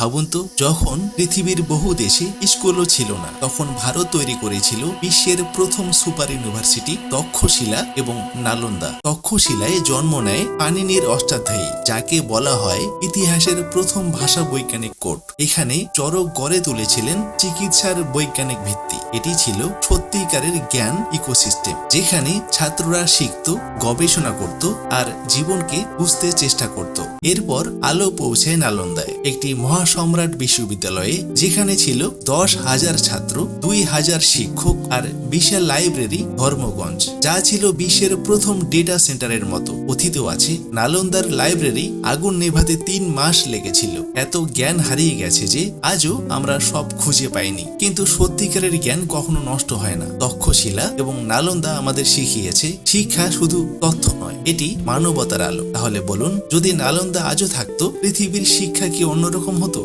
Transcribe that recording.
ভাবুন তো, যখন পৃথিবীর বহু দেশে স্কুলও ছিল না, তখন ভারত তৈরি করেছিল বিশ্বের প্রথম সুপার ইউনিভার্সিটি তক্ষশিলা এবং নালন্দা। তক্ষশিলায় জন্ম নেয় পানিনির অষ্টাধ্যায়ী, যাকে বলা হয় ইতিহাসের প্রথম ভাষা বৈজ্ঞানিক কোর্ট এখানে চরক গড়ে তুলেছিলেন চিকিৎসার বৈজ্ঞানিক ভিত্তি। এটি ছিল সত্যিকারের জ্ঞান ইকোসিস্টেম, যেখানে ছাত্ররা শিখত, গবেষণা করত আর জীবনকে বুঝতে চেষ্টা করত। এরপর আলো পৌঁছায় নালন্দায়, একটি মহাসম্রাট বিশ্ববিদ্যালয়ে, যেখানে ছিল দশ হাজার ছাত্র, দুই হাজার শিক্ষক আর বিশাল লাইব্রেরি ধর্মগঞ্জ, যা ছিল বিশ্বের প্রথম ডেটা সেন্টারের মতো। কথিত আছে, নালন্দার লাইব্রেরি আগুন নেভাতে তিন মাস লেগেছিল। এত জ্ঞান হারিয়ে গেছে যে, আজও আমরা সব খুঁজে পাইনি। কিন্তু সত্যিকারের জ্ঞান কখনো নষ্ট হয় না। তক্ষশিলা এবং নালন্দা আমাদের শিখিয়েছে, শিক্ষা শুধু তথ্য নয়, এটি মানবতার আলো। তাহলে বলুন, যদি নালন্দা আজও থাকতো, পৃথিবীর শিক্ষা কি অন্যরকম হতো?